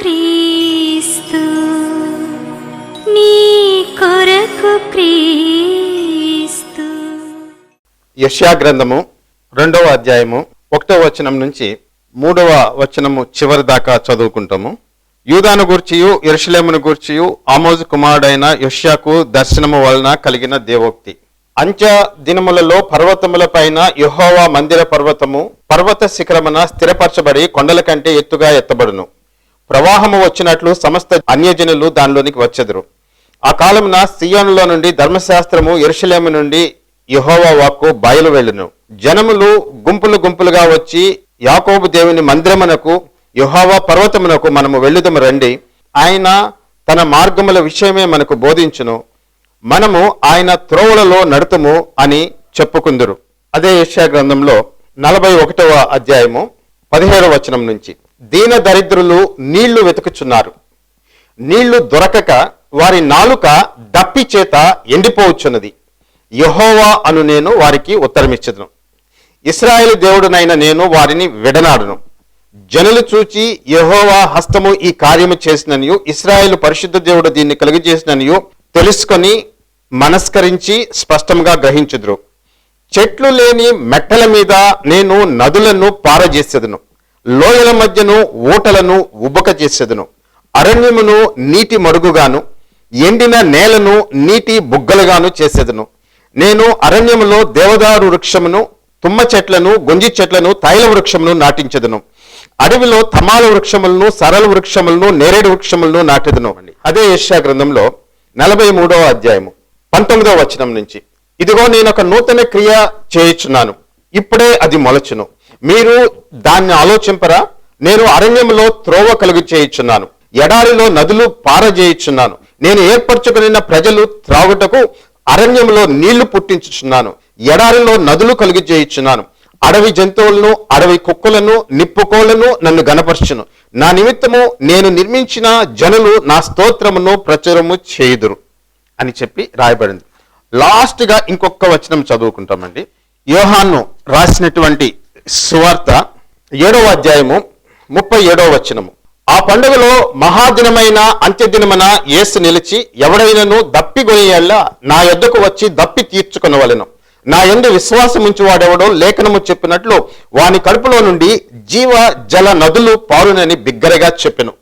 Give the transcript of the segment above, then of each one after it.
క్రీస్తు నీ కొరకు క్రీస్తు. యష్యా గ్రంథము రెండవ అధ్యాయము ఒకటో వచనం నుంచి మూడవ వచనము చివరి దాకా చదువుకుంటాము. యూదాను గూర్చియు ఎరుషులేమును గూర్చియు ఆమోజు కుమారుడైన యష్యాకు దర్శనము వలన కలిగిన దేవోక్తి. అంచ దినములలో పర్వతముల పైన యహోవా మందిర పర్వతము పర్వత శిఖరమున స్థిరపరచబడి కొండల కంటే ఎత్తుగా ఎత్తబడును. ప్రవాహము వచ్చినట్లు సమస్త అన్యజనులు దానిలోనికి వచ్చెదరు. ఆ కాలమున సియోనులో నుండి ధర్మశాస్త్రము ఎరుషలేము నుండి యహోవా వాక్కు బయలు వెళ్ళును. జనములు గుంపులు గుంపులుగా వచ్చి యాకోబు దేవుని మందిరమునకు యహోవా పర్వతమునకు మనము వెళ్ళుదము రండి. ఆయన తన మార్గముల విషయమే మనకు బోధించును. మనము ఆయన త్రోవలలో నడుతుము అని చెప్పుకుందురు. అదే యెషయా గ్రంథంలో నలభై ఒకటవ అధ్యాయము పదిహేడవ వచనం నుంచి. దీన దరిద్రులు నీళ్ళు వెతుకుచున్నారు. నీళ్ళు దొరకక వారి నాలుక దప్పి చేత ఎండిపోవచ్చున్నది. యహోవా అను నేను వారికి ఉత్తరమిచ్చదును. ఇస్రాయేల్ దేవుడునైన నేను వారిని విడనాడును. జనులు చూచి యహోవా హస్తము ఈ కార్యము చేసిననియు ఇస్రాయేల్ పరిశుద్ధ దేవుడు దీన్ని కలుగజేసిననియు తెలుసుకొని మనస్కరించి స్పష్టంగా గ్రహించుదురు. చెట్లు లేని మెట్టల మీద నేను నదులను పారజేసేదను. లోయల మధ్యను ఊటలను ఉబ్బక చేసేదను. అరణ్యమును నీటి మరుగుగాను ఎండిన నేలను నీటి బుగ్గలుగాను చేసేదను. నేను అరణ్యములో దేవదారు వృక్షమును తుమ్మ చెట్లను గొంజి చెట్లను తైల వృక్షమును నాటించదును. అడవిలో తమాల వృక్షములను సరళ వృక్షములను నేరేడు వృక్షములను నాటెదను. అదే యెషయా గ్రంథంలో నలభై మూడవ అధ్యాయము పంతొమ్మిదవ వచనం నుంచి. ఇదిగో నేను ఒక నూతన క్రియ చేయుచున్నాను. ఇప్పుడే అది మొలచును. మీరు దాన్ని ఆలోచింపరా? నేను అరణ్యంలో త్రోవ కలుగు చేయుచున్నాను ఎడారిలో నదులు పారజేయుచున్నాను. నేను ఏర్పరచుకున్న ప్రజలు త్రాగుటకు అరణ్యంలో నీళ్ళు పుట్టించుచున్నాను. ఎడారిలో నదులు కలుగు చేయుచున్నాను అడవి జంతువులను అడవి కుక్కలను నిప్పుకోళ్ళను నన్ను గనపరచును నా నిమిత్తము నేను నిర్మించిన జనులు నా స్తోత్రమును ప్రచురము చేయుదురు అని చెప్పి రాయబడింది. లాస్ట్గా ఇంకొక వచనం చదువుకుంటామండి. యోహాన్ను రాసినటువంటి సువార్త ఏడవ అధ్యాయము ముప్పై ఏడవ వచనము. ఆ పండుగలో మహాదినమైన అంత్యదినమన యేసు నిలిచి ఎవడైనను దప్పిగొయ్యేళ్ళ నా యొద్దకు వచ్చి దప్పి తీర్చుకునవలెను. నా ఎందు విశ్వాసం ఉంచువాడెవడో లేఖనము చెప్పినట్లు వాని కడుపులో నుండి జీవ జల నదులు పారునని బిగ్గరగా చెప్పెను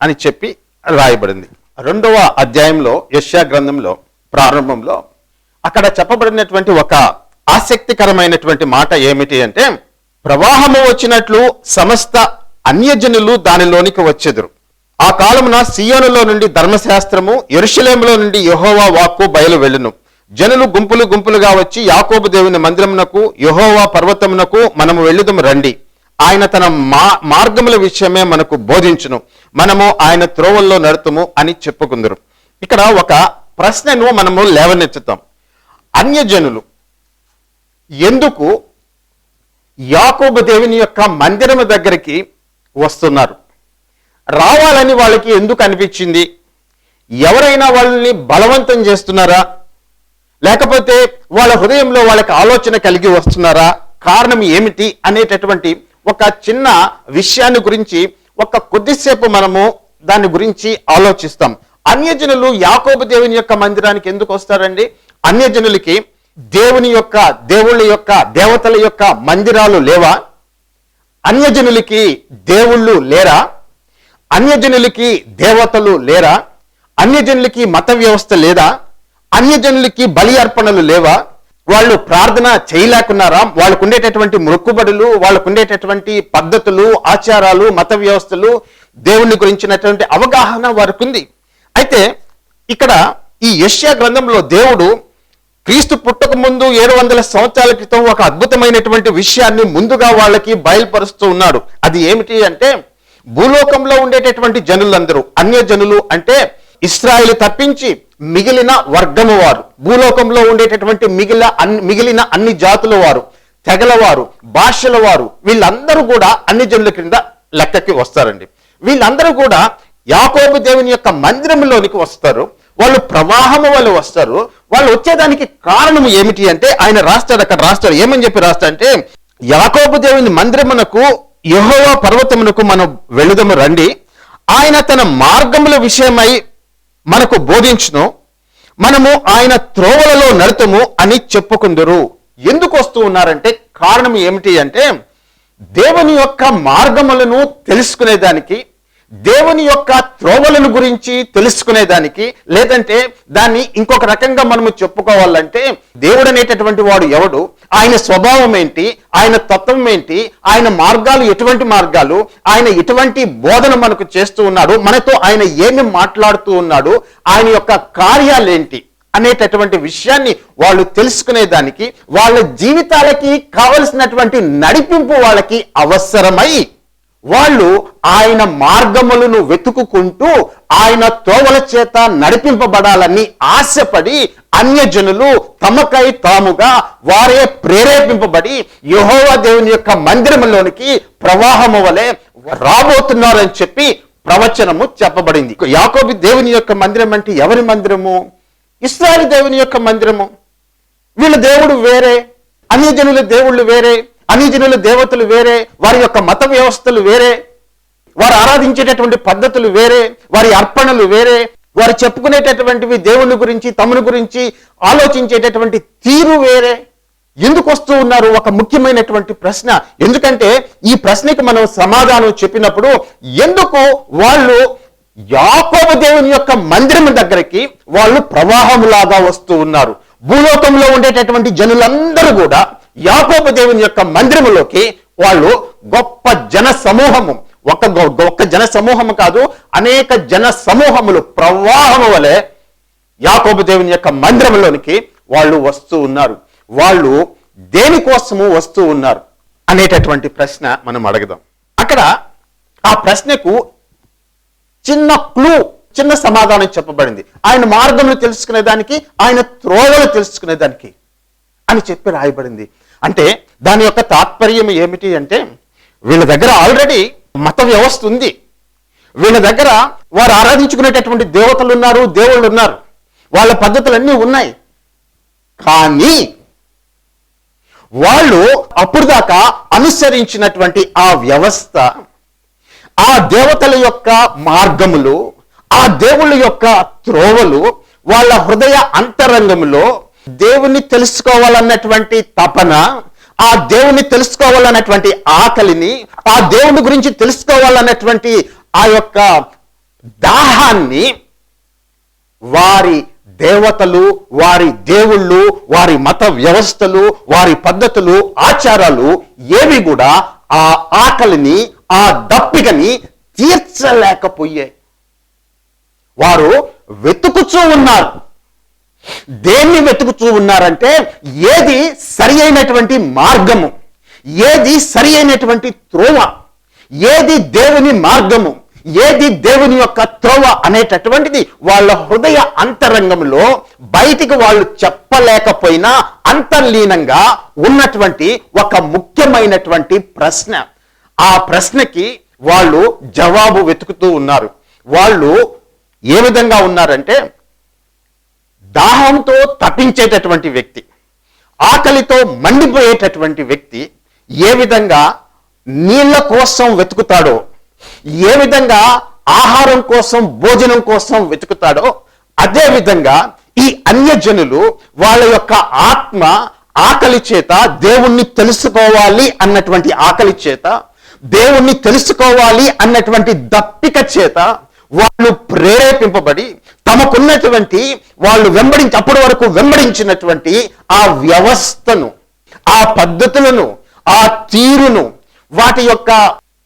అని చెప్పి రాయబడింది. రెండవ అధ్యాయంలో యశ్యా గ్రంథంలో ప్రారంభంలో అక్కడ చెప్పబడినటువంటి ఒక ఆసక్తికరమైనటువంటి మాట ఏమిటి అంటే ప్రవాహము వచ్చినట్లు సమస్త అన్యజనులు దానిలోనికి వచ్చెదరు. ఆ కాలమున సియోనులో నుండి ధర్మశాస్త్రము ఎరుషలేములో నుండి యహోవా వాక్కు బయలు వెళ్ళును జనులు గుంపులు గుంపులుగా వచ్చి యాకోబు దేవుని మందిరమునకు యహోవా పర్వతమునకు మనము వెళ్ళుదము రండి. ఆయన తన మా మార్గముల విషయమే మనకు బోధించును. మనము ఆయన త్రోవల్లో నడుతుము అని చెప్పుకుందరు. ఇక్కడ ఒక ప్రశ్నను మనము లేవనెత్తుతాం. అన్యజనులు ఎందుకు యాకోబు దేవుని యొక్క మందిరము దగ్గరికి వస్తున్నారు? రావాలని వాళ్ళకి ఎందుకు అనిపించింది? ఎవరైనా వాళ్ళని బలవంతం చేస్తున్నారా? లేకపోతే వాళ్ళ హృదయంలో వాళ్ళకి ఆలోచన కలిగి వస్తున్నారా? కారణం ఏమిటి అనేటటువంటి ఒక చిన్న విషయాన్ని గురించి ఒక కొద్దిసేపు మనము దాని గురించి ఆలోచిస్తాం. అన్యజనులు యాకోబు దేవుని యొక్క మందిరానికి ఎందుకు వస్తారండి? అన్యజనులకి దేవుని యొక్క దేవుళ్ళ యొక్క దేవతల యొక్క మందిరాలు లేవా? అన్యజనులకి దేవుళ్ళు లేరా? అన్యజనులకి దేవతలు లేరా? అన్యజనులకి మత వ్యవస్థ లేదా? అన్యజనులకి బలి అర్పణలు లేవా? వాళ్ళు ప్రార్థన చేయలేకున్నారా? వాళ్ళకు ఉండేటటువంటి మొక్కుబడులు వాళ్ళకు ఉండేటటువంటి పద్ధతులు ఆచారాలు మత వ్యవస్థలు దేవుని గురించినటువంటి అవగాహన వారికి ఉంది. అయితే ఇక్కడ ఈ యష్యా గ్రంథంలో దేవుడు క్రీస్తు పుట్టక ముందు ఏడు వందల సంవత్సరాల క్రితం ఒక అద్భుతమైనటువంటి విషయాన్ని ముందుగా వాళ్ళకి బయలుపరుస్తూ ఉన్నాడు. అది ఏమిటి అంటే భూలోకంలో ఉండేటటువంటి జనులందరూ అన్య జనులు అంటే ఇస్రాయిల్ తప్పించి మిగిలిన వర్గము వారు. భూలోకంలో ఉండేటటువంటి మిగిలిన అన్ని మిగిలిన అన్ని జాతుల వారు తెగల వారు భాషల వారు వీళ్ళందరూ కూడా అన్ని జనుల కింద లెక్కకి వస్తారండి. వీళ్ళందరూ కూడా యాకోబు దేవుని యొక్క మందిరంలోనికి వస్తారు. వాళ్ళు ప్రవాహము వాళ్ళు వస్తారు. వాళ్ళు వచ్చేదానికి కారణం ఏమిటి అంటే ఆయన రాస్తాడు అక్కడ రాస్తాడు. ఏమని చెప్పి రాస్తా అంటే యాకోబు దేవుని మందిరమునకు యహోవా పర్వతమునకు మనం వెళుదము రండి. ఆయన తన మార్గముల విషయమై మనకు బోధించును. మనము ఆయన త్రోవలలో నడుతము అని చెప్పుకుందరు. ఎందుకు వస్తూ ఉన్నారంటే కారణం ఏమిటి అంటే దేవుని యొక్క మార్గములను తెలుసుకునేదానికి దేవుని యొక్క త్రోవలను గురించి తెలుసుకునేదానికి లేదంటే దాన్ని ఇంకొక రకంగా మనము చెప్పుకోవాలంటే దేవుడు అనేటటువంటి వాడు ఎవడు? ఆయన స్వభావం ఏంటి? ఆయన తత్వం ఏంటి? ఆయన మార్గాలు ఎటువంటి మార్గాలు? ఆయన ఎటువంటి బోధన మనకు చేస్తూ ఉన్నాడు? మనతో ఆయన ఏమి మాట్లాడుతూ ఉన్నాడు? ఆయన యొక్క కార్యాలేంటి అనేటటువంటి విషయాన్ని వాళ్ళు తెలుసుకునేదానికి వాళ్ళ జీవితాలకి కావలసినటువంటి నడిపింపు వాళ్ళకి అవసరమై వాళ్ళు ఆయన మార్గములను వెతుకుకుంటూ ఆయన తోవల చేత నడిపింపబడాలని ఆశపడి అన్యజనులు తమకై తాముగా వారే ప్రేరేపింపబడి యహోవ దేవుని యొక్క మందిరములోనికి ప్రవాహము వలె రాబోతున్నారని చెప్పి ప్రవచనము చెప్పబడింది. యాకోబి దేవుని యొక్క మందిరం అంటే ఎవరి మందిరము? ఇస్రాయల్ దేవుని యొక్క మందిరము. వీళ్ళ దేవుడు వేరే అన్ని దేవుళ్ళు వేరే. అన్ని దేవతలు వేరే వారి యొక్క మత వ్యవస్థలు వేరే వారు ఆరాధించేటటువంటి పద్ధతులు వేరే వారి అర్పణలు వేరే వారు చెప్పుకునేటటువంటివి దేవుని గురించి తమను గురించి ఆలోచించేటటువంటి తీరు వేరే. ఎందుకు వస్తూ ఉన్నారు? ఒక ముఖ్యమైనటువంటి ప్రశ్న. ఎందుకంటే ఈ ప్రశ్నకి మనం సమాధానం చెప్పినప్పుడు ఎందుకు వాళ్ళు యాకోబ దేవుని యొక్క మందిరం దగ్గరికి వాళ్ళు ప్రవాహములాగా వస్తూ ఉన్నారు? భూలోకంలో ఉండేటటువంటి జనులందరూ కూడా యాకోబు దేవుని యొక్క మందిరములోకి వాళ్ళు గొప్ప జన సమూహము ఒక ఒక్క జన సమూహము కాదు అనేక జన సమూహములు ప్రవాహము వలె యాకోబు దేవుని యొక్క మందిరంలోనికి వాళ్ళు వస్తూ ఉన్నారు. వాళ్ళు దేనికోసము వస్తూ ఉన్నారు అనేటటువంటి ప్రశ్న మనం అడగదాం. అక్కడ ఆ ప్రశ్నకు చిన్న క్లూ చిన్న సమాధానం చెప్పబడింది. ఆయన మార్గములు తెలుసుకునేదానికి ఆయన త్రోవలు తెలుసుకునేదానికి అని చెప్పి రాయబడింది. అంటే దాని యొక్క తాత్పర్యం ఏమిటి అంటే వీళ్ళ దగ్గర ఆల్రెడీ మత వ్యవస్థ ఉంది. వీళ్ళ దగ్గర వారు ఆరాధించుకునేటటువంటి దేవతలు ఉన్నారు దేవుళ్ళు ఉన్నారు. వాళ్ళ పద్ధతులన్నీ ఉన్నాయి. కానీ వాళ్ళు అప్పుడు దాకా అనుసరించినటువంటి ఆ వ్యవస్థ ఆ దేవతల యొక్క మార్గములు ఆ దేవుళ్ళ యొక్క త్రోవలు వాళ్ళ హృదయ అంతరంగంలో దేవుని తెలుసుకోవాలన్నటువంటి తపన ఆ దేవుని తెలుసుకోవాలన్నటువంటి ఆకలిని ఆ దేవుని గురించి తెలుసుకోవాలన్నటువంటి ఆ యొక్క దాహాన్ని వారి దేవతలు వారి దేవుళ్ళు వారి మత వ్యవస్థలు వారి పద్ధతులు ఆచారాలు ఏవి కూడా ఆ ఆకలిని ఆ దప్పికని తీర్చలేకపోయాయి. వారు వెతుకుచూ ఉన్నారు. దేన్ని వెతుకుతూ ఉన్నారంటే ఏది సరి అయినటువంటి మార్గము ఏది సరి అయినటువంటి త్రోవ ఏది దేవుని మార్గము ఏది దేవుని యొక్క త్రోవ అనేటటువంటిది వాళ్ళ హృదయ అంతరంగంలో బయటికి వాళ్ళు చెప్పలేకపోయినా అంతర్లీనంగా ఉన్నటువంటి ఒక ముఖ్యమైనటువంటి ప్రశ్న. ఆ ప్రశ్నకి వాళ్ళు జవాబు వెతుకుతూ ఉన్నారు. వాళ్ళు ఏ విధంగా ఉన్నారంటే దాహంతో తప్పించేటటువంటి వ్యక్తి ఆకలితో మండిపోయేటటువంటి వ్యక్తి ఏ విధంగా నీళ్ళ కోసం వెతుకుతాడో ఏ విధంగా ఆహారం కోసం భోజనం కోసం వెతుకుతాడో అదేవిధంగా ఈ అన్యజనులు వాళ్ళ యొక్క ఆత్మ ఆకలి చేత దేవుణ్ణి తెలుసుకోవాలి అన్నటువంటి ఆకలి చేత దేవుణ్ణి తెలుసుకోవాలి అన్నటువంటి దప్పిక చేత వాళ్ళు ప్రేరేపింపబడి తమకున్నటువంటి వాళ్ళు వెంబడించి అప్పటి వరకు వెంబడించినటువంటి ఆ వ్యవస్థను ఆ పద్ధతులను ఆ తీరును వాటి యొక్క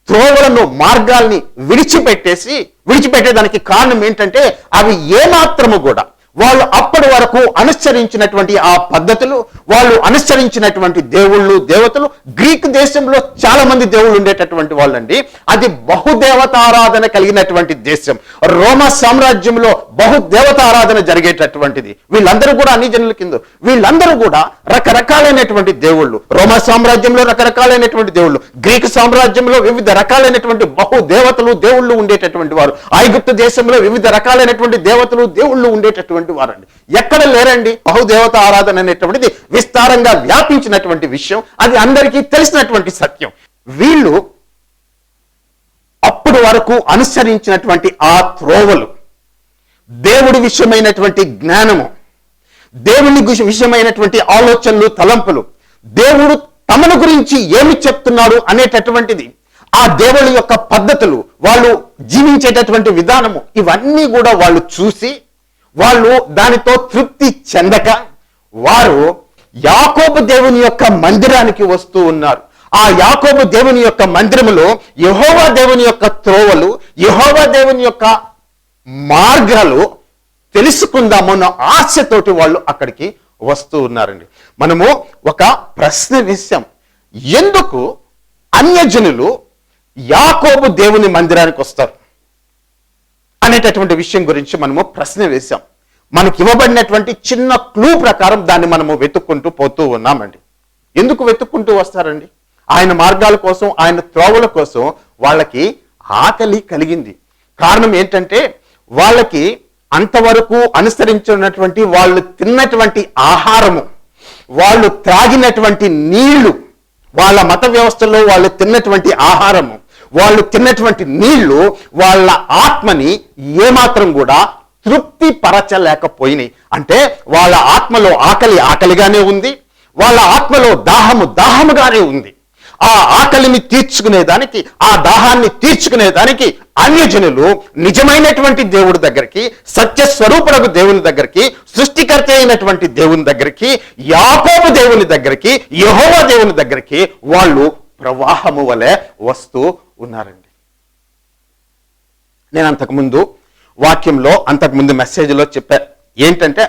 త్రోవలను మార్గాల్ని విడిచిపెట్టేసి విడిచిపెట్టేదానికి కారణం ఏంటంటే అవి ఏమాత్రము కూడా వాళ్ళు అప్పటి వరకు అనుసరించినటువంటి ఆ పద్ధతులు వాళ్ళు అనుసరించినటువంటి దేవుళ్ళు దేవతలు గ్రీక్ దేశంలో చాలా మంది దేవుళ్ళు ఉండేటటువంటి వాళ్ళండి. అది బహుదేవతారాధన కలిగినటువంటి దేశం. రోమ సామ్రాజ్యంలో బహుదేవతారాధన జరిగేటటువంటిది. వీళ్ళందరూ కూడా అన్ని జనుల కింద. వీళ్ళందరూ కూడా రకరకాలైనటువంటి దేవుళ్ళు. రోమా సామ్రాజ్యంలో రకరకాలైనటువంటి దేవుళ్ళు. గ్రీకు సామ్రాజ్యంలో వివిధ రకాలైనటువంటి బహు దేవతలు దేవుళ్ళు ఉండేటటువంటి వారు. ఐగుప్తు దేశంలో వివిధ రకాలైనటువంటి దేవతలు దేవుళ్ళు ఉండేటటువంటి వారండి. ఎక్కడ లేరండి? బహుదేవత ఆరాధన అనేటువంటిది విస్తారంగా వ్యాపించినటువంటి విషయం. అది అందరికీ తెలిసినటువంటి సత్యం. వీళ్ళు అప్పుడు వరకు అనుసరించినటువంటి ఆ త్రోవలు. దేవుడి విషయమైనటువంటి జ్ఞానము దేవుని విషయమైనటువంటి ఆలోచనలు తలంపులు దేవుడు తమను గురించి ఏమి చెప్తున్నాడు అనేటటువంటిది ఆ దేవుడి యొక్క పద్ధతులు వాళ్ళు జీవించేటటువంటి విధానము ఇవన్నీ కూడా వాళ్ళు చూసి వాళ్ళు దానితో తృప్తి చెందక వారు యాకోబు దేవుని యొక్క మందిరానికి వస్తూ ఉన్నారు. ఆ యాకోబు దేవుని యొక్క మందిరములో యహోవా దేవుని యొక్క త్రోవలు యహోవా దేవుని యొక్క మార్గాలు తెలుసుకుందామన్న ఆశతోటి వాళ్ళు అక్కడికి వస్తూ ఉన్నారండి. మనము ఒక ప్రశ్న వేశాం. ఎందుకు అన్యజనులు యాకోబు దేవుని మందిరానికి వస్తారు? అనేటటువంటి విషయం గురించి మనము ప్రశ్న వేశాం. మనకి ఇవ్వబడినటువంటి చిన్న క్లూ ప్రకారం దాన్ని మనము వెతుక్కుంటూ పోతూ ఉన్నామండి. ఎందుకు వెతుక్కుంటూ వస్తారండి? ఆయన మార్గాల కోసం ఆయన త్రోవల కోసం వాళ్ళకి ఆకలి కలిగింది. కారణం ఏంటంటే వాళ్ళకి అంతవరకు అనుసరించినటువంటి వాళ్ళు తిన్నటువంటి ఆహారము వాళ్ళు త్రాగినటువంటి నీళ్ళు వాళ్ళ మత వ్యవస్థలో వాళ్ళు తిన్నటువంటి ఆహారము వాళ్ళు తిన్నటువంటి నీళ్ళు వాళ్ళ ఆత్మని ఏమాత్రం కూడా తృప్తి పరచలేకపోయినాయి అంటే వాళ్ళ ఆత్మలో ఆకలి ఆకలిగానే ఉంది వాళ్ళ ఆత్మలో దాహము దాహముగానే ఉంది. ఆ ఆకలిని తీర్చుకునేదానికి ఆ దాహాన్ని తీర్చుకునేదానికి అన్యజనులు నిజమైనటువంటి దేవుడి దగ్గరికి సత్యస్వరూపులకు దేవుని దగ్గరికి సృష్టికర్త అయినటువంటి దేవుని దగ్గరికి యాకోబు దేవుని దగ్గరికి యహోవ దేవుని దగ్గరికి వాళ్ళు ప్రవాహము వలె వస్తూ ఉన్నారండి. నేను అంతకుముందు వాక్యంలో అంతకుముందు మెసేజ్లో చెప్పా ఏంటంటే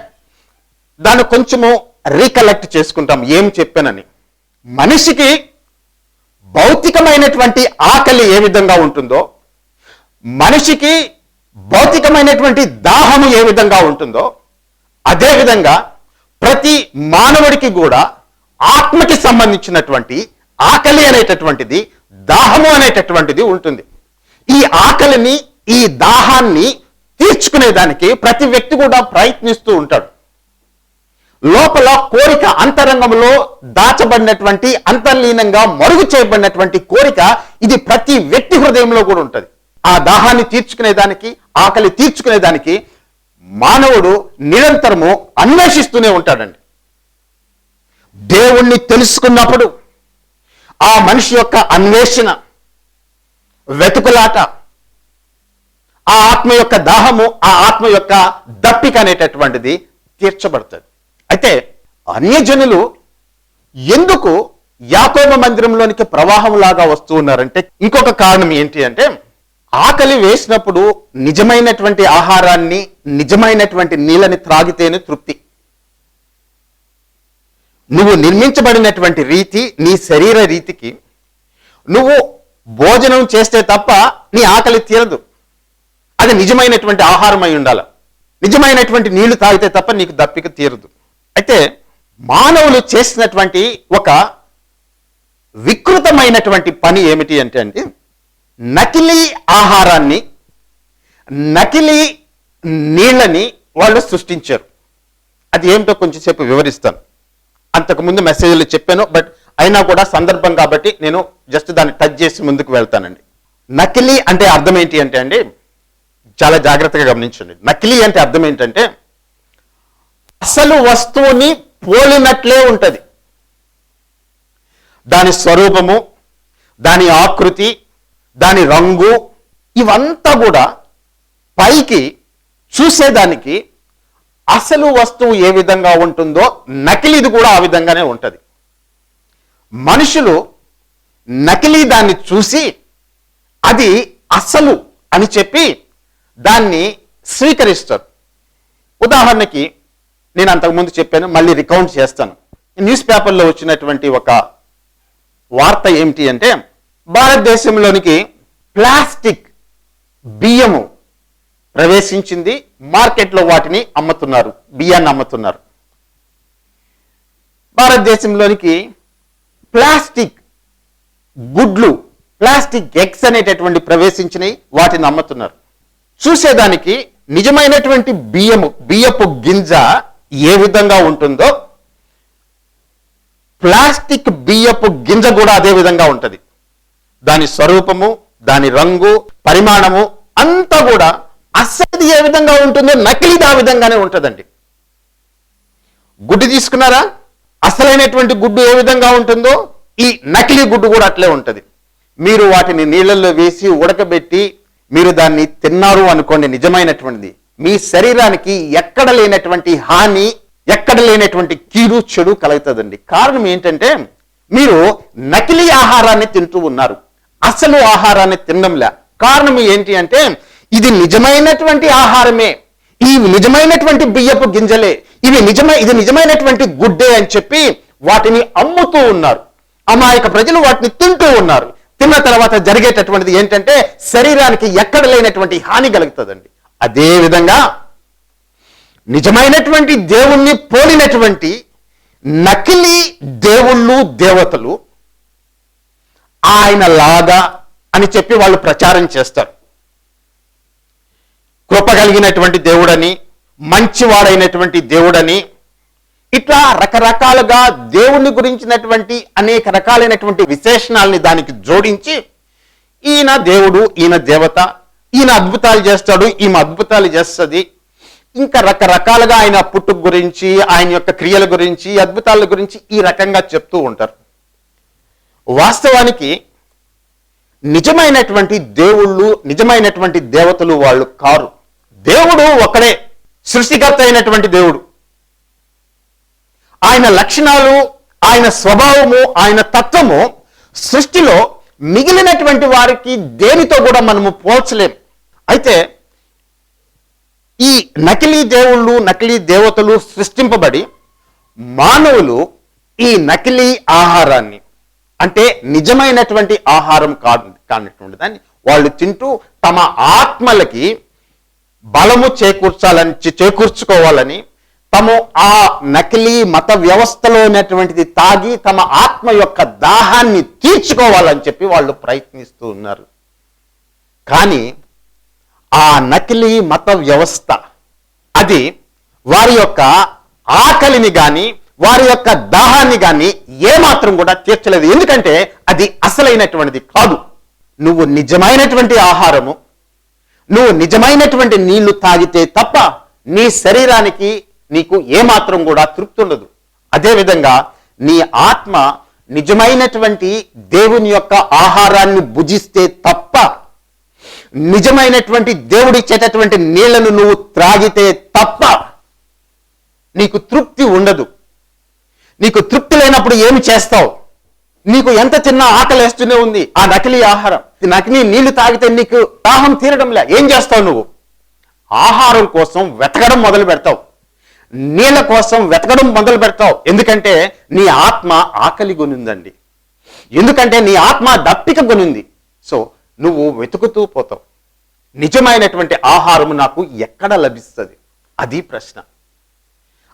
దాన్ని కొంచెము రీకలెక్ట్ చేసుకుంటాం ఏం చెప్పానని. మనిషికి భౌతికమైనటువంటి ఆకలి ఏ విధంగా ఉంటుందో మనిషికి భౌతికమైనటువంటి దాహము ఏ విధంగా ఉంటుందో అదేవిధంగా ప్రతి మానవుడికి కూడా ఆత్మకి సంబంధించినటువంటి ఆకలి అనేటటువంటిది దాహము అనేటటువంటిది ఉంటుంది. ఈ ఆకలిని ఈ దాహాన్ని తీర్చుకునేదానికి ప్రతి వ్యక్తి కూడా ప్రయత్నిస్తూ ఉంటాడు. లోపల కోరిక అంతరంగంలో దాచబడినటువంటి అంతర్లీనంగా మరుగు చేయబడినటువంటి కోరిక ఇది ప్రతి వ్యక్తి హృదయంలో కూడా ఉంటుంది. ఆ దాహాన్ని తీర్చుకునేదానికి ఆకలి తీర్చుకునేదానికి మానవుడు నిరంతరము అన్వేషిస్తూనే ఉంటాడండి. దేవుణ్ణి తెలుసుకున్నప్పుడు ఆ మనిషి యొక్క అన్వేషణ వెతుకులాట ఆ ఆత్మ యొక్క దాహము ఆ ఆత్మ యొక్క దప్పిక అనేటటువంటిది తీర్చబడుతుంది. అయితే అన్యజనులు ఎందుకు యాకోబ మందిరంలోనికి ప్రవాహంలాగా వస్తూ ఉన్నారంటే ఇంకొక కారణం ఏంటి అంటే ఆకలి వేసినప్పుడు నిజమైనటువంటి ఆహారాన్ని నిజమైనటువంటి నీళ్ళని త్రాగితేనే తృప్తి. నువ్వు నిర్మించబడినటువంటి రీతి నీ శరీర రీతికి నువ్వు భోజనం చేస్తే తప్ప నీ ఆకలి తీరదు. అది నిజమైనటువంటి ఆహారం అయి ఉండాలి. నిజమైనటువంటి నీళ్ళు తాగితే తప్ప నీకు దప్పిక తీరదు. అయితే మానవులు చేసినటువంటి ఒక వికృతమైనటువంటి పని ఏమిటి అంటే అండి నకిలీ ఆహారాన్ని నకిలీ నీళ్ళని వాళ్ళు సృష్టించారు. అది ఏమిటో కొంచెం సేపు వివరిస్తాను. అంతకుముందు మెసేజ్లు చెప్పాను బట్ అయినా కూడా సందర్భం కాబట్టి నేను జస్ట్ దాన్ని టచ్ చేసి ముందుకు వెళ్తానండి. నకిలీ అంటే అర్థం ఏంటి అంటే అండి చాలా జాగ్రత్తగా గమనించండి. నకిలీ అంటే అర్థం ఏంటంటే అసలు వస్తువుని పోలినట్లే ఉంటుంది. దాని స్వరూపము దాని ఆకృతి దాని రంగు ఇవంతా కూడా పైకి చూసేదానికి అసలు వస్తువు ఏ విధంగా ఉంటుందో నకిలీది కూడా ఆ విధంగానే ఉంటుంది. మనుషులు నకిలీ దాన్ని చూసి అది అసలు అని చెప్పి దాన్ని స్వీకరిస్తారు. ఉదాహరణకి నేను అంతకుముందు చెప్పాను మళ్ళీ రికౌంట్ చేస్తాను. న్యూస్ పేపర్లో వచ్చినటువంటి ఒక వార్త ఏమిటి అంటే భారతదేశంలోనికి ప్లాస్టిక్ బియ్యము ప్రవేశించింది మార్కెట్లో వాటిని అమ్ముతున్నారు బియ్యాన్ని అమ్ముతున్నారు. భారతదేశంలోనికి ప్లాస్టిక్ గుడ్లు ప్లాస్టిక్ ఎగ్స్ అనేటటువంటి ప్రవేశించినవి వాటిని అమ్ముతున్నారు. చూసేదానికి నిజమైనటువంటి బియ్యము బియ్యపు గింజ ఏ విధంగా ఉంటుందో ప్లాస్టిక్ బియ్యపు గింజ కూడా అదే విధంగా ఉంటుంది. దాని స్వరూపము దాని రంగు పరిమాణము అంతా కూడా అసలు ఏ విధంగా ఉంటుందో నకిలీది ఆ విధంగానే ఉంటుందండి. గుడ్డు తీసుకున్నారా? అసలైనటువంటి గుడ్డు ఏ విధంగా ఉంటుందో ఈ నకిలీ గుడ్డు కూడా అట్లే ఉంటుంది. మీరు వాటిని నీళ్ళల్లో వేసి ఉడకబెట్టి మీరు దాన్ని తిన్నారు అనుకోండి నిజమైనటువంటిది. మీ శరీరానికి ఎక్కడ లేనటువంటి హాని ఎక్కడ లేనటువంటి కీడు చెడు కలుగుతుందండి. కారణం ఏంటంటే మీరు నకిలీ ఆహారాన్ని తింటూ ఉన్నారు. అసలు ఆహారాన్ని తినడంలే. కారణం ఏంటి అంటే ఇది నిజమైనటువంటి ఆహారమే. ఈ నిజమైనటువంటి బియ్యపు గింజలే. ఇవి నిజమై ఇది నిజమైనటువంటి గుడ్డే అని చెప్పి వాటిని అమ్ముతూ ఉన్నారు. అమాయక ప్రజలు వాటిని తింటూ ఉన్నారు. తిన్న తర్వాత జరిగేటటువంటిది ఏంటంటే శరీరానికి ఎక్కడ లేనటువంటి హాని కలుగుతుందండి. అదే విధంగా నిజమైనటువంటి దేవుణ్ణి పోలినటువంటి నకిలీ దేవుళ్ళు దేవతలు ఆయన లాగా అని చెప్పి వాళ్ళు ప్రచారం చేస్తారు. కృప కలిగినటువంటి దేవుడని మంచివాడైనటువంటి దేవుడని ఇట్లా రకరకాలుగా దేవుని గురించినటువంటి అనేక రకాలైనటువంటి విశేషణాలని దానికి జోడించి ఈయన దేవుడు ఈయన దేవత ఈయన అద్భుతాలు చేస్తాడు ఈమె అద్భుతాలు చేస్తుంది. ఇంకా రకరకాలుగా ఆయన పుట్టుక గురించి ఆయన యొక్క క్రియల గురించి అద్భుతాల గురించి ఈ రకంగా చెప్తూ ఉంటారు. వాస్తవానికి నిజమైనటువంటి దేవుళ్ళు నిజమైనటువంటి దేవతలు వాళ్ళు కారు. దేవుడు ఒకడే సృష్టికర్త అయినటువంటి దేవుడు. ఆయన లక్షణాలు ఆయన స్వభావము ఆయన తత్వము సృష్టిలో మిగిలినటువంటి వారికి దేనితో కూడా మనము పోల్చలేం. అయితే ఈ నకిలీ దేవుళ్ళు నకిలీ దేవతలు సృష్టింపబడి మానవులు ఈ నకిలీ ఆహారాన్ని అంటే నిజమైనటువంటి ఆహారం కాదు కానటువంటి దాన్ని వాళ్ళు తింటూ తమ ఆత్మలకి బలము చేకూర్చాలని చేకూర్చుకోవాలని తము ఆ నకిలీ మత వ్యవస్థలో ఉన్నటువంటిది తాగి తమ ఆత్మ యొక్క దాహాన్ని తీర్చుకోవాలని చెప్పి వాళ్ళు ప్రయత్నిస్తూ ఉన్నారు. కానీ ఆ నకిలీ మత వ్యవస్థ. అది వారి యొక్క ఆకలిని కానీ వారి యొక్క దాహాన్ని కానీ ఏమాత్రం కూడా తీర్చలేదు. ఎందుకంటే అది అసలైనటువంటిది కాదు. నువ్వు నిజమైనటువంటి ఆహారము నువ్వు నిజమైనటువంటి నీళ్ళు తాగితే తప్ప నీ శరీరానికి నీకు ఏమాత్రం కూడా తృప్తి ఉండదు. అదేవిధంగా నీ ఆత్మ నిజమైనటువంటి దేవుని యొక్క ఆహారాన్ని భుజిస్తే తప్ప నిజమైనటువంటి దేవుడిచ్చేటటువంటి నీళ్ళను నువ్వు త్రాగితే తప్ప నీకు తృప్తి ఉండదు. నీకు తృప్తి లేనప్పుడు ఏమి చేస్తావు? నీకు ఎంత చిన్న ఆకలేస్తూనే ఉంది? ఆ నకిలీ ఆహారం నకిలీ నీళ్ళు తాగితే నీకు దాహం తీరడంలే ఏం చేస్తావు నువ్వు? ఆహారం కోసం వెతకడం మొదలు పెడతావు. నీళ్ళ కోసం వెతకడం మొదలు పెడతావు. ఎందుకంటే నీ ఆత్మ ఆకలి కొనిందండి. ఎందుకంటే నీ ఆత్మ దప్పిక కొనింది. సో నువ్వు వెతుకుతూ పోతావు. నిజమైనటువంటి ఆహారం నాకు ఎక్కడ లభిస్తుంది? అది ప్రశ్న.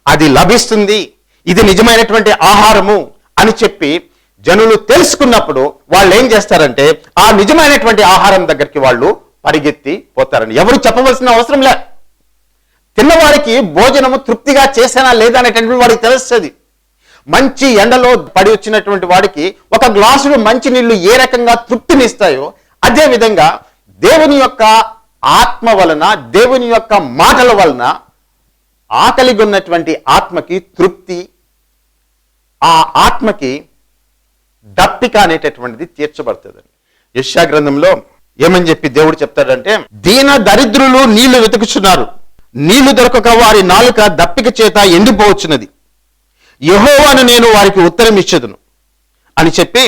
అది లభిస్తుంది. ఇది నిజమైనటువంటి ఆహారము అని చెప్పి జనులు తెలుసుకున్నప్పుడు వాళ్ళు ఏం చేస్తారంటే ఆ నిజమైనటువంటి ఆహారం దగ్గరికి వాళ్ళు పరిగెత్తి పోతారని. ఎవరు చెప్పవలసిన అవసరం లే. తిన్నవారికి భోజనము తృప్తిగా చేసానా లేదా అనేటటువంటి వాడికి తెలుస్తుంది. మంచి ఎండలో పడి వచ్చినటువంటి వాడికి ఒక గ్లాసుడు మంచి నీళ్ళు ఏ రకంగా తృప్తినిస్తాయో అదేవిధంగా దేవుని యొక్క ఆత్మ వలన దేవుని యొక్క మాటల వలన ఆకలిగా ఉన్నటువంటి ఆత్మకి తృప్తి ఆ ఆత్మకి దప్పిక అనేటటువంటిది తీర్చబడుతుంది యశా గ్రంథంలో ఏమని చెప్పి దేవుడు చెప్తాడంటే దీన దరిద్రులు నీళ్ళు వెతుకుచున్నారు. నీళ్ళు దొరకక వారి నాలుక దప్పిక చేత ఎండిపోవచ్చున్నది. యహోవాను నేను వారికి ఉత్తరం ఇచ్చదును. అని చెప్పి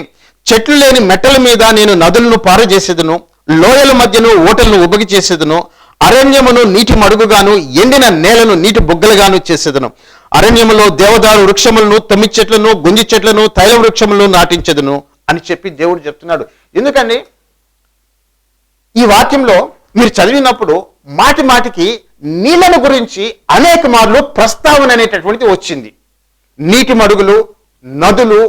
చెట్లు లేని మెట్టల మీద నేను నదులను పారజేసేదను లోయల మధ్యను ఓటలను ఉబగి చేసేదను అరణ్యమును నీటి మడుగుగాను ఎండిన నేలను నీటి బుగ్గలుగాను చేసేదను. అరణ్యములో దేవదారు వృక్షములను తమ్మి చెట్లను గుంజి చెట్లను తైల వృక్షములను నాటించదును అని చెప్పి దేవుడు చెప్తున్నాడు. ఎందుకండి ఈ వాక్యంలో మీరు చదివినప్పుడు మాటి మాటికి నీళ్ళను గురించి అనేక మార్లు ప్రస్తావన అనేటటువంటిది వచ్చింది. నీటి మడుగులు నదులు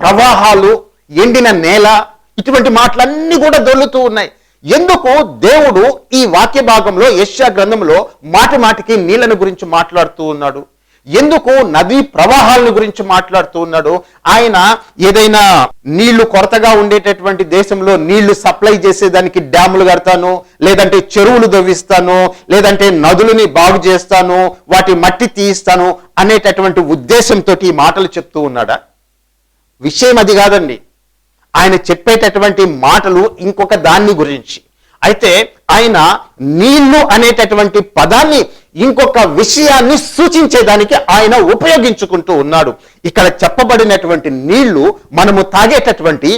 ప్రవాహాలు ఎండిన నేల ఇటువంటి మాటలన్నీ కూడా దొల్లుతూ ఉన్నాయి. ఎందుకు? దేవుడు ఈ వాక్య భాగంలో యశ్యా గ్రంథంలో మాటి మాటికి నీళ్ళను గురించి మాట్లాడుతూ ఉన్నాడు. ఎందుకు? నదీ ప్రవాహాలను గురించి మాట్లాడుతూ ఉన్నాడు. ఆయన ఏదైనా నీళ్ళు కొరతగా ఉండేటటువంటి దేశంలో నీళ్ళు సప్లై చేసేదానికి డ్యాములు కడతాను లేదంటే చెరువులు దవ్విస్తాను లేదంటే నదులని బాగు చేస్తాను వాటి మట్టి తీయిస్తాను అనేటటువంటి ఉద్దేశంతో ఈ మాటలు చెప్తూ ఉన్నాడా? విషయం అది కాదండి. ఆయన చెప్పేటటువంటి మాటలు ఇంకొక దాన్ని గురించి. అయితే ఆయన నీళ్ళు అనేటటువంటి పదాన్ని ఇంకొక విషయాన్ని సూచించేదానికి ఆయన ఉపయోగించుకుంటూ ఉన్నాడు. ఇక్కడ చెప్పబడినటువంటి నీళ్ళు మనము తాగేటటువంటి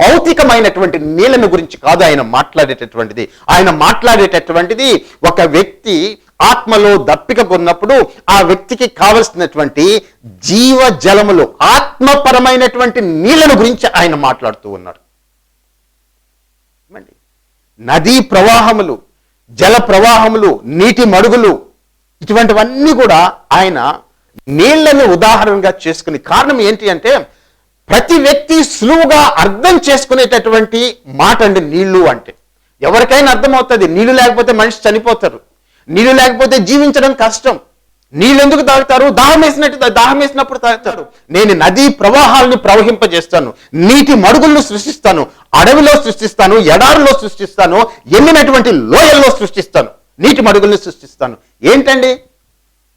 భౌతికమైనటువంటి నీళ్ళను గురించి కాదు ఆయన మాట్లాడేటటువంటిది. ఆయన మాట్లాడేటటువంటిది ఒక వ్యక్తి ఆత్మలో దప్పిక కొన్నప్పుడు ఆ వ్యక్తికి కావలసినటువంటి జీవ జలములు ఆత్మపరమైనటువంటి నీళ్ళను గురించి ఆయన మాట్లాడుతూ ఉన్నారు. నదీ ప్రవాహములు జల ప్రవాహములు నీటి మడుగులు ఇటువంటివన్నీ కూడా ఆయన నీళ్ళను ఉదాహరణగా చేసుకుని కారణం ఏంటి అంటే ప్రతి వ్యక్తి సులువుగా అర్థం చేసుకునేటటువంటి మాట అండి నీళ్ళు అంటే. ఎవరికైనా అర్థమవుతుంది నీళ్ళు లేకపోతే మనిషి చనిపోతారు. నీళ్ళు లేకపోతే జీవించడం కష్టం. నీళ్ళు ఎందుకు తాగుతారు? దాహం వేసినట్టు దాహం వేసినప్పుడు తాగుతారు. నేను నదీ ప్రవాహాలను ప్రవహింపజేస్తాను. నీటి మడుగులను సృష్టిస్తాను. అడవిలో సృష్టిస్తాను. ఎడారులో సృష్టిస్తాను. ఎమ్మినటువంటి లోయల్లో సృష్టిస్తాను. నీటి మడుగులను సృష్టిస్తాను. ఏంటండి?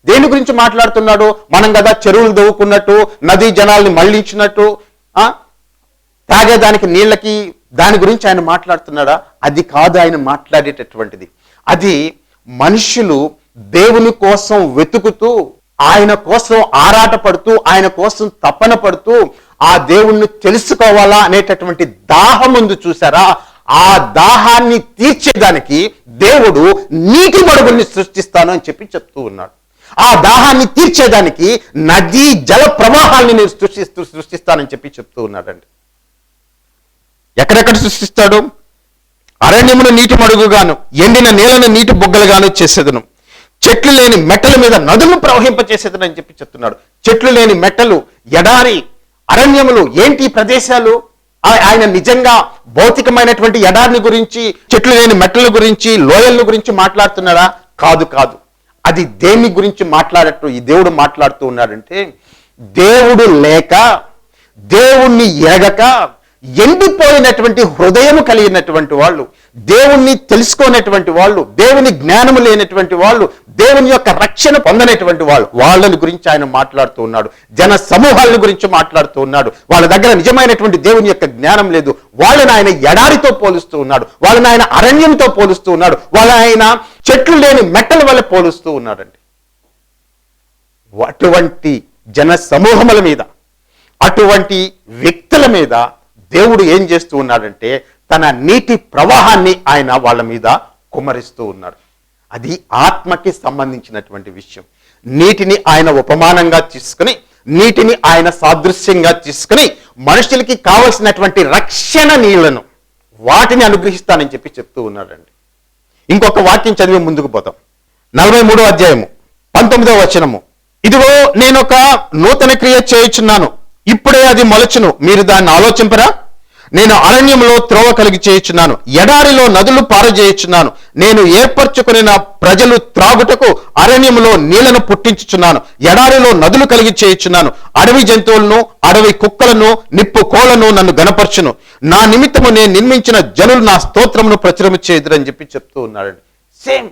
దేని గురించి మాట్లాడుతున్నాడు? మనం కదా చెరువులు దవ్వుకున్నట్టు నదీ జనాల్ని మళ్ళించినట్టు ఆ? తాగేదానికి నీళ్ళకి దాని గురించి ఆయన మాట్లాడుతున్నాడా? అది కాదు ఆయన మాట్లాడేటటువంటిది. అది మనుషులు దేవుని కోసం వెతుకుతూ ఆయన కోసం ఆరాట పడుతూ ఆయన కోసం తపన పడుతూ ఆ దేవుణ్ణి తెలుసుకోవాలా అనేటటువంటి దాహం ముందు చూసారా? ఆ దాహాన్ని తీర్చేదానికి దేవుడు నీటి మడుగుల్ని సృష్టిస్తాను అని చెప్పి చెప్తూ ఉన్నాడు. ఆ దాహాన్ని తీర్చేదానికి నదీ జల ప్రవాహాల్ని నేను సృష్టిస్తూ సృష్టిస్తానని చెప్పి చెప్తూ ఉన్నాడండి. ఎక్కడెక్కడ సృష్టిస్తాడు? అరణ్యమును నీటి మడుగుగాను ఎండిన నేలను నీటి బుగ్గలుగాను చేసేదను. చెట్లు లేని మెట్టల మీద నదులు ప్రవహింపచేసేదను అని చెప్పి చెప్తున్నాడు. చెట్లు లేని మెట్టలు ఎడారి అరణ్యములు ఏంటి ఈ ప్రదేశాలు? ఆయన నిజంగా భౌతికమైనటువంటి ఎడారిని గురించి చెట్లు లేని మెట్టల గురించి లోయల గురించి మాట్లాడుతున్నారా కాదు కాదు. అది దేని గురించి మాట్లాడట్టు ఈ దేవుడు మాట్లాడుతూ ఉన్నాడంటే దేవుడు లేక దేవుణ్ణి ఎరగక ఎండిపోయినటువంటి హృదయం కలిగినటువంటి వాళ్ళు దేవుణ్ణి తెలుసుకోనటువంటి వాళ్ళు దేవుని జ్ఞానము లేనటువంటి వాళ్ళు దేవుని యొక్క రక్షణ పొందనటువంటి వాళ్ళు వాళ్ళని గురించి ఆయన మాట్లాడుతూ ఉన్నాడు. జన సమూహాల గురించి మాట్లాడుతూ ఉన్నాడు. వాళ్ళ దగ్గర నిజమైనటువంటి దేవుని యొక్క జ్ఞానం లేదు. వాళ్ళని ఆయన ఎడారితో పోలుస్తూ ఉన్నాడు. వాళ్ళని ఆయన అరణ్యంతో పోలుస్తూ ఉన్నాడు. వాళ్ళని ఆయన చెట్లు లేని మెట్టల వల్ల పోలుస్తూ ఉన్నాడండి. అటువంటి జన సమూహముల మీద అటువంటి వ్యక్తుల మీద దేవుడు ఏం చేస్తూ ఉన్నాడంటే తన నీటి ప్రవాహాన్ని ఆయన వాళ్ళ మీద కుమరిస్తూ ఉన్నాడు. అది ఆత్మకి సంబంధించినటువంటి విషయం. నీటిని ఆయన ఉపమానంగా తీసుకుని నీటిని ఆయన సాదృశ్యంగా తీసుకుని మనుషులకి కావలసినటువంటి రక్షణ నీళ్ళను వాటిని అనుగ్రహిస్తానని చెప్పి చెప్తూ ఉన్నాడండి. ఇంకొక వాక్యం చదివి ముందుకు పోతాం. నలభై మూడో అధ్యాయము పంతొమ్మిదో వచనము. ఇదిగో నేను ఒక నూతన క్రియ చేయుచున్నాను. ఇప్పుడే అది మొలచును. మీరు దాన్ని ఆలోచింపరా? నేను అరణ్యంలో త్రోవ కలిగి చేయుచున్నాను. ఎడారిలో నదులు పారజేయుచున్నాను నేను ఏర్పరచుకుని నా ప్రజలు త్రాగుటకు అరణ్యంలో నీళ్ళను పుట్టించుచున్నాను. ఎడారిలో నదులు కలిగి చేయుచున్నాను. అడవి జంతువులను అడవి కుక్కలను నిప్పు కోలను నన్ను గనపరచును నా నిమిత్తము నేను నిర్మించిన జనులు నా స్తోత్రమును ప్రచురము చేయదురని చెప్పి చెప్తూ ఉన్నాడు సేమ్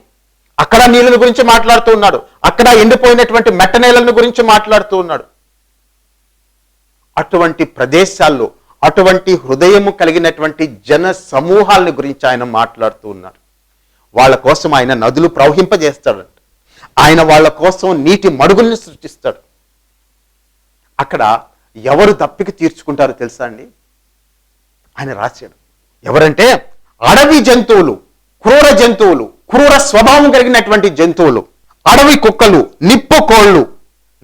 అక్కడ నీళ్ళను గురించి మాట్లాడుతూ ఉన్నాడు. అక్కడ ఎండిపోయినటువంటి మెట్ట నేలను గురించి మాట్లాడుతూ ఉన్నాడు. అటువంటి ప్రదేశాల్లో అటువంటి హృదయము కలిగినటువంటి జన సమూహాలను గురించి ఆయన మాట్లాడుతూ ఉన్నారు. వాళ్ళ కోసం ఆయన నదులు ప్రవహింపజేస్తాడంట. ఆయన వాళ్ళ కోసం నీటి మడుగుల్ని సృష్టిస్తాడు. అక్కడ ఎవరు తప్పిక తీర్చుకుంటారో తెలుసా అండి? ఆయన రాశాడు. ఎవరంటే అడవి జంతువులు క్రూర జంతువులు క్రూర స్వభావం కలిగినటువంటి జంతువులు అడవి కుక్కలు నిప్పు కోళ్ళు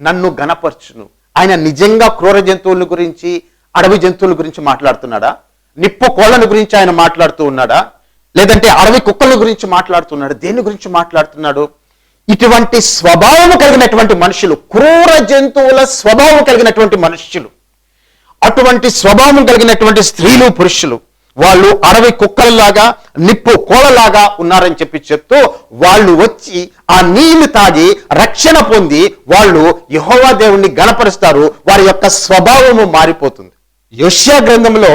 నన్ను గనపరచును ఆయన నిజంగా క్రూర జంతువుల గురించి అడవి జంతువుల గురించి మాట్లాడుతున్నాడా? నిప్పు కోళ్ళను గురించి ఆయన మాట్లాడుతూ ఉన్నాడా? లేదంటే అడవి కుక్కల గురించి మాట్లాడుతున్నాడు? దేని గురించి మాట్లాడుతున్నాడు? ఇటువంటి స్వభావం కలిగినటువంటి మనుషులు క్రూర జంతువుల స్వభావం కలిగినటువంటి మనుష్యులు అటువంటి స్వభావం కలిగినటువంటి స్త్రీలు పురుషులు వాళ్ళు అడవి కుక్కలలాగా నిప్పు కోలలాగా ఉన్నారని చెప్పి చెప్తూ వాళ్ళు వచ్చి ఆ నీళ్ళు తాగి రక్షణ పొంది వాళ్ళు యహోవా దేవుణ్ణి గణపరుస్తారు. వారి యొక్క స్వభావము మారిపోతుంది. యోష్యా గ్రంథంలో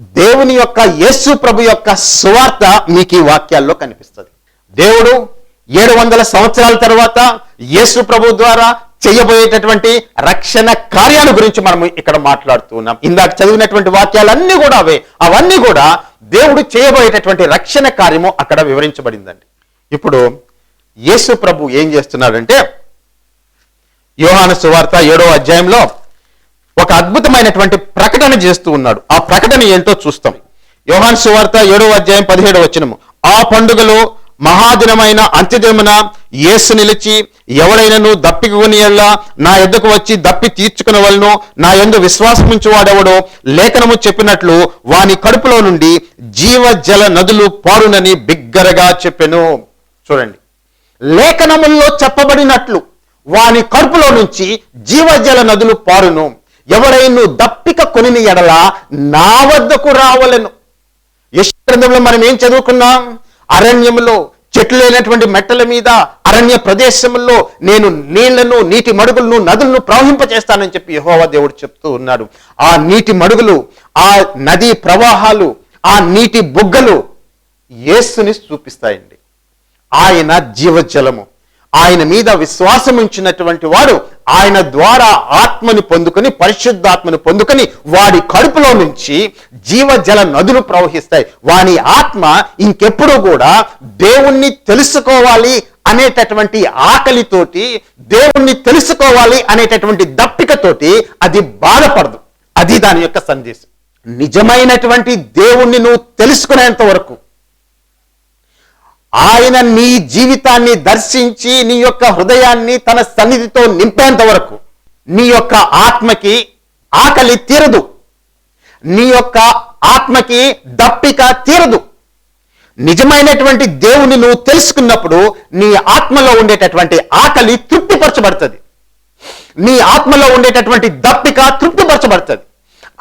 దేవుని యొక్క యేసు ప్రభు యొక్క సువార్త మీకు ఈ వాక్యాల్లో కనిపిస్తుంది. దేవుడు ఏడు వందల సంవత్సరాల తర్వాత యేసు ప్రభు ద్వారా చేయబోయేటటువంటి రక్షణ కార్యాల గురించి మనం ఇక్కడ మాట్లాడుతున్నాం ఇందాక చదివినటువంటి వాక్యాలన్నీ కూడా అవే. అవన్నీ కూడా దేవుడు చేయబోయేటటువంటి రక్షణ కార్యము అక్కడ వివరించబడిందండి. ఇప్పుడు యేసు ప్రభు ఏం చేస్తున్నాడంటే యోహాను సువార్త ఏడో అధ్యాయంలో ఒక అద్భుతమైనటువంటి ప్రకటన చేస్తూ ఉన్నాడు. ఆ ప్రకటన ఏంటో చూస్తాం. యోహాన్ సువార్త ఏడో అధ్యాయం పదిహేడు వచనము. ఆ పండుగలో మహాదినమైన అంత్యదినమున యేసు నిలిచి ఎవడైనను దప్పికొని ఎల్లా నా ఎద్దకు వచ్చి దప్పి తీర్చుకుని వలను నా ఎందు విశ్వాసముంచువాడెవడో లేఖనము చెప్పినట్లు వాని కడుపులో నుండి జీవ జల నదులు పారునని బిగ్గరగా చెప్పెను. చూడండి. లేఖనముల్లో చెప్పబడినట్లు వాని కడుపులో నుంచి జీవజల నదులు పారును. ఎవడైనా దప్పిక కొనిని ఎడల నా వద్దకు రావలను. యశ్గ్రంథంలో మనం ఏం చదువుకున్నాం? అరణ్యంలో చెట్లు లేనటువంటి మెట్టల మీద అరణ్య ప్రదేశంలో నేను నీళ్ళను నీటి మడుగులను నదులను ప్రవహింపచేస్తానని చెప్పి యహోవా దేవుడు చెప్తూ ఉన్నాడు. ఆ నీటి మడుగులు ఆ నదీ ప్రవాహాలు ఆ నీటి బుగ్గలు యేసుని చూపిస్తాయండి. ఆయన జీవజలము. ఆయన మీద విశ్వాసం ఉంచినటువంటి వాడు ఆయన ద్వారా ఆత్మని పొందుకొని పరిశుద్ధాత్మని పొందుకొని వాడి కడుపులో నుంచి జీవజల నదులు ప్రవహిస్తాయి. వాని ఆత్మ ఇంకెప్పుడు కూడా దేవుణ్ణి తెలుసుకోవాలి అనేటటువంటి ఆకలితోటి దేవుణ్ణి తెలుసుకోవాలి అనేటటువంటి దప్పికతోటి అది బాధపడదు. అది దాని యొక్క సందేశం. నిజమైనటువంటి దేవుణ్ణి నువ్వు తెలుసుకునేంత వరకు ఆయన నీ జీవితాన్ని దర్శించి నీ యొక్క హృదయాన్ని తన సన్నిధితో నింపేంత వరకు నీ యొక్క ఆత్మకి ఆకలి తీరదు. నీ యొక్క ఆత్మకి దప్పిక తీరదు. నిజమైనటువంటి దేవుని నువ్వు తెలుసుకున్నప్పుడు నీ ఆత్మలో ఉండేటటువంటి ఆకలి తృప్తిపరచబడుతుంది. నీ ఆత్మలో ఉండేటటువంటి దప్పిక తృప్తిపరచబడుతుంది.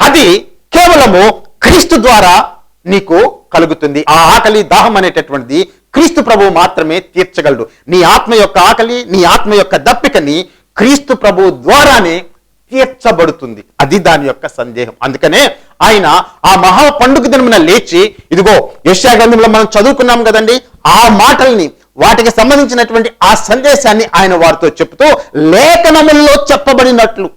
అది కేవలము క్రీస్తు ద్వారా నీకు కలుగుతుంది. ఆ ఆకలి దాహం అనేటటువంటిది క్రీస్తు ప్రభువు మాత్రమే తీర్చగలడు. నీ ఆత్మ యొక్క ఆకలి నీ ఆత్మ యొక్క దప్పికని క్రీస్తు ప్రభువు ద్వారానే తీర్చబడుతుంది. అది దాని యొక్క సందేహం. అందుకనే ఆయన ఆ మహా పండుగ దినమున లేచి ఇదిగో యశ్యా గ్రంథంలో మనం చదువుకున్నాం కదండి ఆ మాటల్ని వాటికి సంబంధించినటువంటి ఆ సందేశాన్ని ఆయన వారితో చెప్తూ లేఖనముల్లో చెప్పబడినట్లు.